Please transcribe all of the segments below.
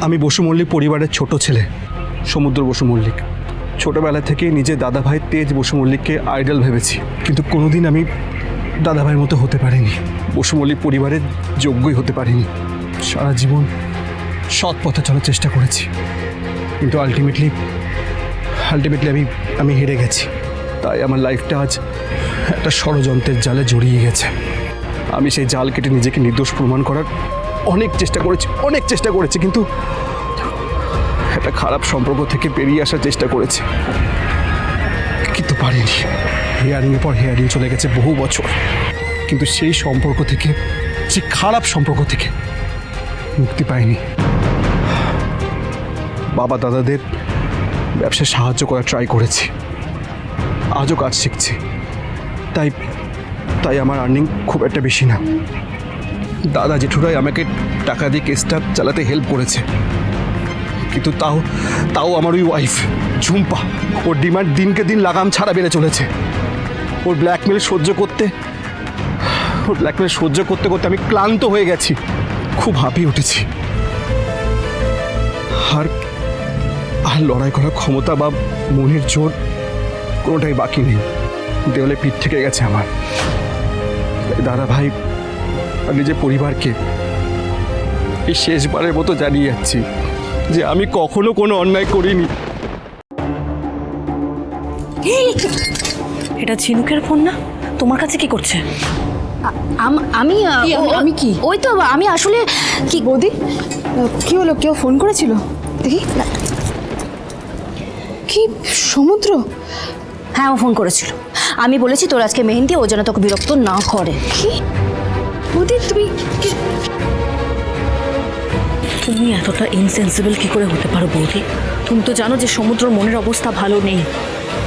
আমি বসু মল্লিক পরিবারের ছোট ছেলে, সমুদ্র বসু মল্লিক। ছোটবেলা থেকে নিজের দাদা ভাই তেজ বসু মল্লিককে আইডল ভেবেছি, কিন্তু কোনোদিন আমি দাদা ভাইয়ের মতো হতে পারিনি। বসু মল্লিক পরিবারের যোগ্যই হতে পারিনি। সারা জীবন সৎ পথে চলার চেষ্টা করেছি। কিন্তু আলটিমেটলি আলটিমেটলি আমি আমি হেরে গেছি। তাই আমার লাইফটা আজ একটা ষড়যন্ত্রের জালে জড়িয়ে গেছে। আমি সেই জাল কেটে নিজেকে নির্দোষ প্রমাণ করার অনেক চেষ্টা করেছি, অনেক চেষ্টা করেছি, কিন্তু একটা খারাপ সম্পর্ক থেকে বেরিয়ে আসার চেষ্টা করেছি। কিন্তু পারিনি। হেয়ারিংয়ের পর হেয়ারিং চলে গেছে বহু বছর। কিন্তু সেই সম্পর্ক থেকে, সেই খারাপ সম্পর্ক থেকে মুক্তি পাইনি। বাবা দাদাদের ব্যবসায় সাহায্য করার ট্রাই করেছি। আজও কাজ শিখছি। তাই তাই আমার আর্নিং খুব একটা বেশি না। দাদা জেঠুরাই আমাকে টাকা দিয়ে কেসটা চালাতে হেল্প করেছে। কিন্তু তাও তাও আমার ওই ওয়াইফ ঝুম্পা, ওর ডিমান্ড দিনকে দিন লাগাম ছাড়া বেড়ে চলেছে। ওর ব্ল্যাকমেল সহ্য করতে, ওর ব্ল্যাকমেল সহ্য করতে করতে আমি ক্লান্ত হয়ে গেছি। খুব হাঁপিয়ে উঠেছি। আর আর লড়াই করার ক্ষমতা বা মনের জোর কোনোটাই বাকি নেই। দেওয়ালে পিঠ থেকে গেছে আমার। দাদা ভাই আর নিজের পরিবারকে এই শেষবারের মতো জানিয়ে যাচ্ছি যে আমি কখনো কোনো অন্যায় করিনি। এটা? ঝিনুকের ফোন না? তোমার কাছে কি করছে? আমি আমি- আমি কি? ওই তো আমি আসলে কি বৌদি কি হলো? কেউ ফোন করেছিল? দেখি কি সমুদ্র? হ্যাঁ ও ফোন করেছিল। আমি বলেছি তোর আজকে মেহেন্দি ও যেন তোকে বিরক্ত না করে। কি? বৌদি তুমি তুমি এতটা ইনসেন্সিবল কি করে হতে পারো বৌদি? তুমি তো জানো যে সমুদ্র মনের অবস্থা ভালো নেই।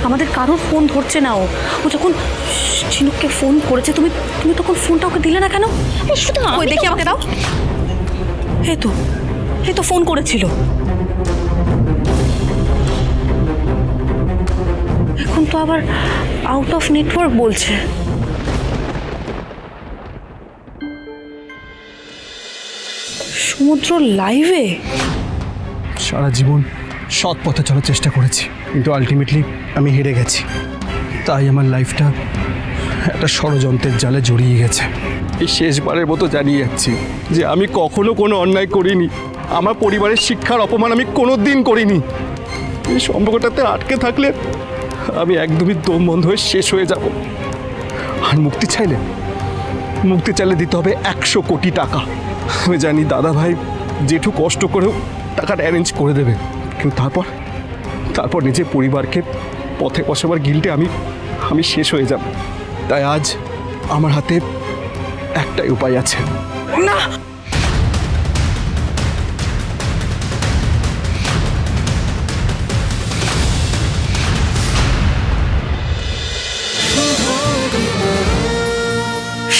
আমাদের কারোর ফোন ধরছে না ও। ও যখন ঝিনুককে ফোন করেছে তুমি তুমি তখন ফোনটা ওকে দিলে না কেন? ওই দেখি আমাকে দাও। এই তো এই তো ফোন করেছিল। এখন তো আবার আউট অফ নেটওয়ার্ক বলছে। সমুদ্র লাইভে সারা জীবন সৎ পথে চলার চেষ্টা করেছি, কিন্তু আলটিমেটলি আমি হেরে গেছি। তাই আমার লাইফটা একটা ষড়যন্ত্রের জালে জড়িয়ে গেছে। এই শেষবারের মতো জানিয়ে যাচ্ছি যে আমি কখনো কোনো অন্যায় করিনি। আমার পরিবারের শিক্ষার অপমান আমি কোনো দিন করিনি। এই সম্পর্কটাতে আটকে থাকলে আমি একদমই দম বন্ধ হয়ে শেষ হয়ে যাব। আর মুক্তি চাইলে মুক্তি চাইলে দিতে হবে একশো কোটি টাকা। আমি জানি দাদা ভাই জেঠু কষ্ট করেও টাকাটা অ্যারেঞ্জ করে দেবে। কিন্তু তারপর তারপর নিজের পরিবারকে পথে বসাবার গিলটে আমি আমি শেষ হয়ে যাব। তাই আজ আমার হাতে একটাই উপায় আছে। না!